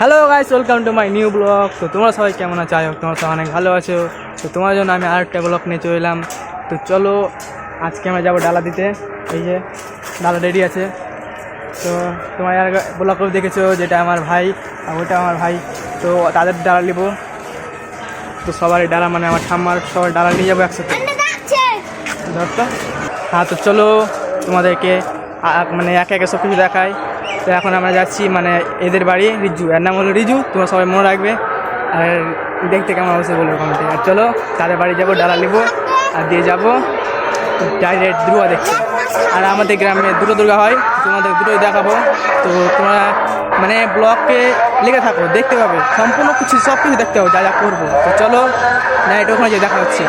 Hello guys welcome to my new blog তো তোমরা সবাই কেমন আছো? হোপ তোমরা সবাই অনেক ভালো আছো। তো তোমার জন্য আমি আরেকটা ব্লগ নিয়ে চলে এলাম। তো চলো আজকে আমরা যাব ডালা দিতে। এই যে ডালা রেডি আছে। তো তোমার আর ব্লগও দেখেছ যেটা আমার ভাই আর ওটা আমার ভাই তো তাদের ডালা নিবো। তো সবারই ডালা মানে আমার ঠাম্মার সবার ডালা নিয়ে যাব একসাথে। ধর তো হ্যাঁ তো চলো তোমাদেরকে মানে একে একে সব কিছু দেখাই। তো এখন আমরা যাচ্ছি মানে এদের বাড়ি, রিজু। এর নাম হলো রিজু, তোমরা সবাই মনে রাখবে। আর দেখতে কেমন অবশ্যই বলব কমেন্টে আর চলো, তাদের বাড়ি যাব ডালা নিবো, আর দিয়ে যাব ডাইরেক্ট দুর্গা দেখতে। আর আমাদের গ্রামে দুটো দুর্গা হয়, তোমাদের দুটোই দেখাবো। তো তোমরা মানে ব্লগকে লেগে থাকো, দেখতে পাবে। সম্পূর্ণ কিছু সব কিছু দেখতে হবে যা যা করব। তো চলো না এটা ওখানে যে দেখা হচ্ছে।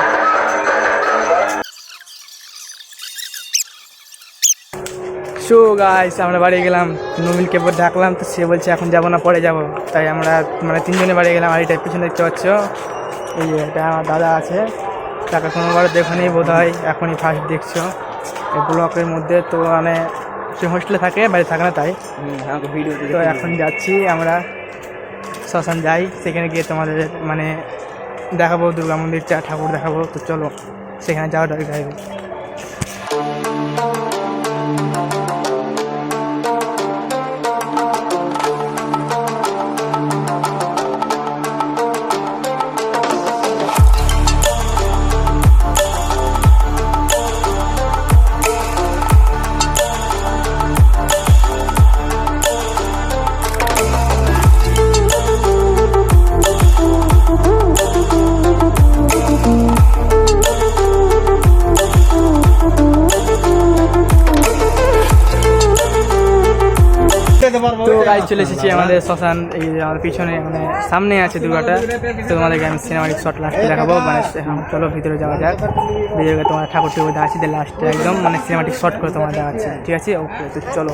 সো গাইস আমরা বাড়ি গেলাম। নবীনকে ডাকলাম তো সে বলছে এখন যাব না পরে যাব। তাই আমরা মানে তিনজনে বাড়ি গেলাম আর এটা পিছনে দেখতে পাচ্ছ এই এটা আমার দাদা আছে। তাকে কোনোবার দেখনি বোধ হয় এখনই ফার্স্ট দেখছ। এই ব্লকের মধ্যে তো মানে সে হোস্টেলে থাকে বাইরে থাকে না তাই। ভিডিও তো এখন যাচ্ছি আমরা শ্মশান যাই। সেখানে গিয়ে তোমাদের মানে দেখাবো দুর্গা মন্দির চা ঠাকুর দেখাবো তো চলো সেখানে যাওয়া দরকার তো গাড়ি চলে এসেছি আমাদের শ্মশান এই যে আমাদের পিছনে মানে সামনে আছে দুর্গাটা। তো তোমাদেরকে আমি সিনেমাটিক শট লাস্টে দেখাবো। মানে চলো ভিতরে যাওয়া যাক। ভিতরে তোমার ঠাকুর ঠাকুর দেখাচ্ছি লাস্টে একদম মানে সিনেমাটিক শট করে তোমার দেখাচ্ছে ঠিক আছে? ওকে তো চলো।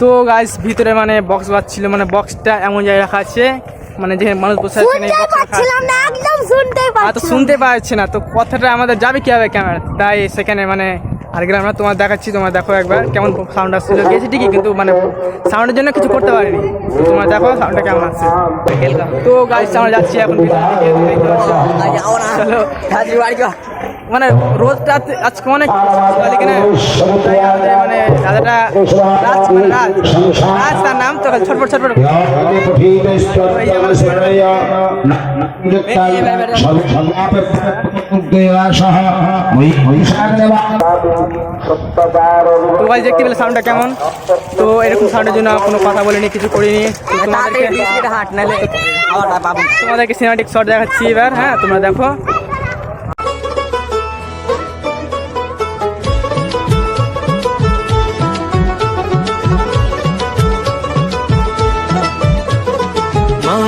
তো গাইস ভিতরে মানে বক্স বাজছিল মানে বক্সটা এমন জায়গায় রাখা আছে মানে যেখানে মানুষ বসে আছে তো পাচ্ছি শুনতে পাচ্ছে না তো কথাটা আমাদের যাবে কীভাবে ক্যামেরা তাই সেখানে মানে আর গেলাম না তোমার দেখাচ্ছি তোমার দেখো একবার কেমন সাউন্ড আসছিল। গেছে ঠিকই কিন্তু মানে সাউন্ডের জন্য কিছু করতে পারিনি। তোমার দেখো সাউন্ডটা কেমন আসছে তো গাড়ি আমরা যাচ্ছি এখন চলো। মানে আজ- আজকে অনেক মানে দাদাটা রাজ মানে রাজ রাজ তার নাম তো ছটপট ছটপট তো ভাই দেখতে পেলে সাউন্ডটা কেমন? তো এরকম সাউন্ডের জন্য কোনো কথা বলিনি কিছু করিনি। তোমাদেরকে তোমাদেরকে সিনেমাটিক শট দেখাচ্ছি এবার হ্যাঁ তোমরা দেখো।